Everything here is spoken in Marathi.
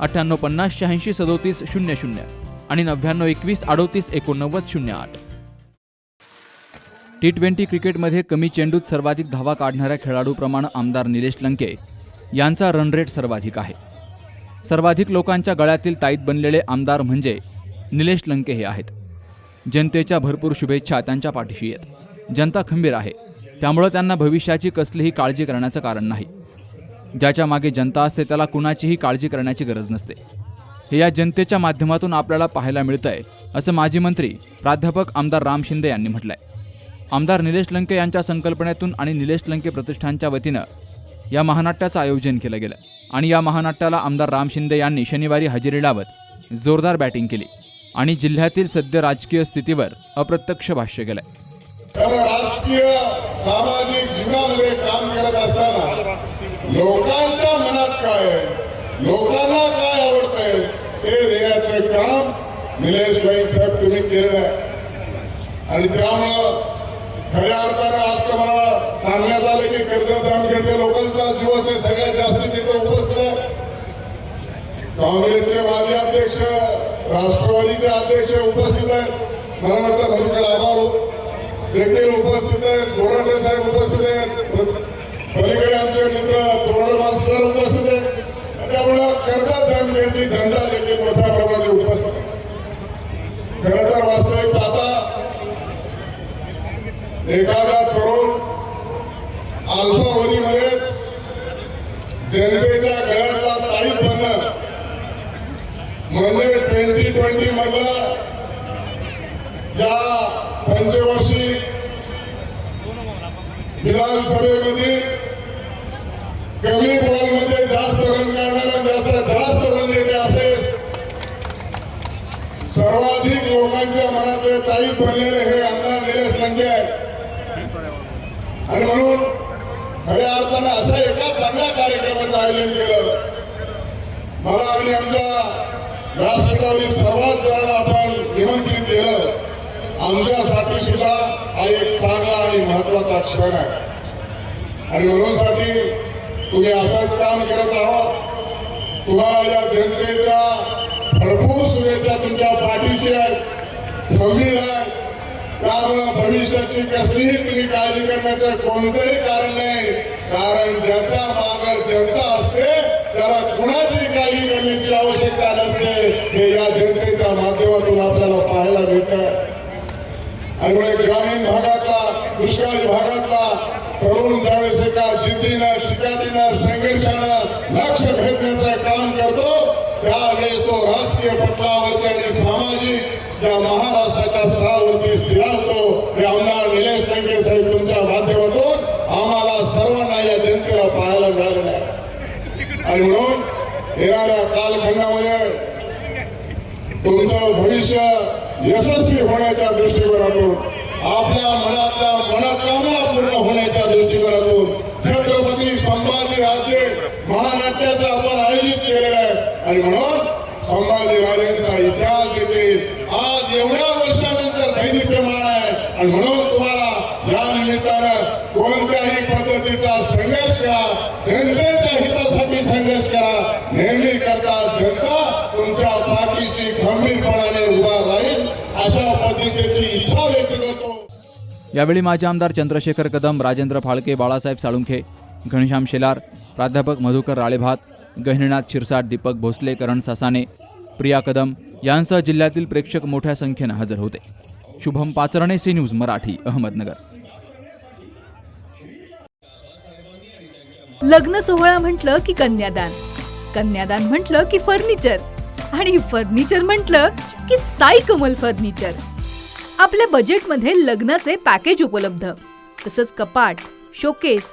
अठ्ठ्याण्णव पन्नास शहाऐंशी सदोतीस शून्य शून्य आणि नव्याण्णव एकवीस अडोतीस एकोणनव्वद शून्य आठ. टी ट्वेंटी क्रिकेटमध्ये कमी चेंडूत सर्वाधिक धावा काढणाऱ्या खेळाडूप्रमाणे आमदार निलेश लंके यांचा रन रेट सर्वाधिक आहे. सर्वाधिक लोकांच्या गळ्यातील ताईत बनलेले आमदार म्हणजे निलेश लंके हे आहेत. जनतेच्या भरपूर शुभेच्छा त्यांच्या पाठीशी आहेत. जनता खंबीर आहे. त्यामुळं त्यांना भविष्याची कसलीही काळजी करण्याचं कारण नाही. ज्याच्या मागे जनता असते त्याला कुणाचीही काळजी करण्याची गरज नसते. हे या जनतेच्या माध्यमातून आपल्याला पाहायला मिळतंय असं माजी मंत्री प्राध्यापक आमदार राम शिंदे यांनी म्हटलंय. आमदार निलेश लंके यांच्या संकल्पनेतून आणि निलेश लंके प्रतिष्ठानच्या वतीनं या महानाट्याचं आयोजन केलं गेलं. आणि या महानाट्याला आमदार राम शिंदे यांनी शनिवारी हजेरी लावत जोरदार बॅटिंग केली आणि जिल्ह्यातील सद्य राजकीय स्थितीवर अप्रत्यक्ष भाष्य केलंय. राजकीय सामाजिक जीवनामध्ये काम करत असताना लोकांच्या मनात काय आहे? लोकांना काय आवडतंय? ते देण्याचं काम निलेश नाईक साहेब तुम्ही केलेलं आहे. आणि त्यामुळं खऱ्या अर्थानं आज तर मला सांगण्यात आलं की कर्जत जामखेडच्या लोकांचा आज दिवस आहे. सगळ्यात जास्त तिथे उपस्थित आहे. काँग्रेसचे माजी अध्यक्ष राष्ट्रवादीचे अध्यक्ष उपस्थित आहेत. मला वाटतं भरकर आभार हो. देखील उपस्थित आहेत. गोरंडे साहेब उपस्थित आहेत. हजार सर उपस्थित आहेत त्यामुळं कर्जत जामखेडची जनता देखील मोठ्या प्रमाणात उपस्थित आहे. तर वास्तविक पाहता एखादा तरुण अल्पावधीमध्येच जनतेच्या गळ्यातला ताईत बनणं म्हणजे ट्वेंटी ट्वेंटी मधला या पंचवर्षी विधानसभेमध्ये कमी बॉलमध्ये जास्त रन काढणारा जास्त जास्त रन देणे असेल सर्वाधिक लोकांच्या मनातले ताई बनलेले हे आमदार निलेश लंके आहे आणि म्हणून खऱ्या अर्थानं अशा एका चांगल्या कार्यक्रमाचं आयोजन केलं. मला आणि आमच्या व्यासपीठावरील सर्वात जणांना आपण निमंत्रित केलं. आमच्यासाठी सुद्धा हा एक चांगला आणि महत्त्वाचा क्षण आहे. आणि म्हणून साठी तुम्ही असंच काम करत राहा तुम्हाला या जनतेच्या भरपूर शुभेच्छा तुमच्या पाठीशी आहे खंबीर आहे त्यामुळं भविष्याची कसलीही तुम्ही काळजी करण्याचं कोणतंही कारण नाही. कारण ज्याच्या माग जनता असते त्याला कुणाची काळजी करण्याची आवश्यकता नसते. हे या जनतेच्या माध्यमातून आपल्याला पाहायला मिळत आणि ग्रामीण भागातला दुष्काळी भागातला तरुण ज्यावेळेस एका जिद्दीनं चिकाटीनं संघर्षानं लक्ष भेदण्याचं काम करतो. त्यावेळेस तो राजकीय पटलावरती आणि सामाजिक या महाराष्ट्राच्या स्तरावरती स्थिरावतो. हे आमदार निलेश लंके साहेब तुमच्या माध्यमातून आम्हाला सर्वांना या जनतेला पाहायला मिळालेलं आहे. आणि म्हणून येणाऱ्या कालखंडामध्ये तुमचं भविष्य यशस्वी होण्याच्या दृष्टिकोनातून आपल्या मनातल्या मनोकामना पूर्ण होण्याच्या दृष्टिकोनातून छत्रपती संभाजी राजे महानाट्याचं आपण आयोजित केलेलं आहे. आणि म्हणून संभाजी राजेंचा इतिहास देखील आज एवढ्या वर्षानंतर दैनिप्यमान आहे. आणि म्हणून तुम्हाला या निमित्तानं कोणत्याही पद्धतीचा संघर्ष करा जनतेच्या हितासाठी संघर्ष करा. नेहमी करता जनता तुमच्या पाठीशी खंबीरपणाने उभा राहील. अशा पद्धतीची इच्छा व्यक्त करतो. यावेळी माजी आमदार चंद्रशेखर कदम राजेंद्र फाळके बाळासाहेब साळुंखे घनश्याम शेलार प्राध्यापक मधुकर राळेभात गहिनीनाथ शिरसाट दीपक भोसले करण ससाने प्रिया कदम यांसह जिल्ह्यातील प्रेक्षक मोठ्या संख्येनं हजर होते. Shubham Pacharne C news Marathi Ahmednagar. लग्न सोहळा म्हटलं की कन्यादान कन्यादान म्हटलं की फर्निचर आणि फर्निचर म्हटलं की साई कमल फर्निचर. आपल्या बजेटमध्ये लग्नाचे पॅकेज उपलब्ध तसंच कपाट showcase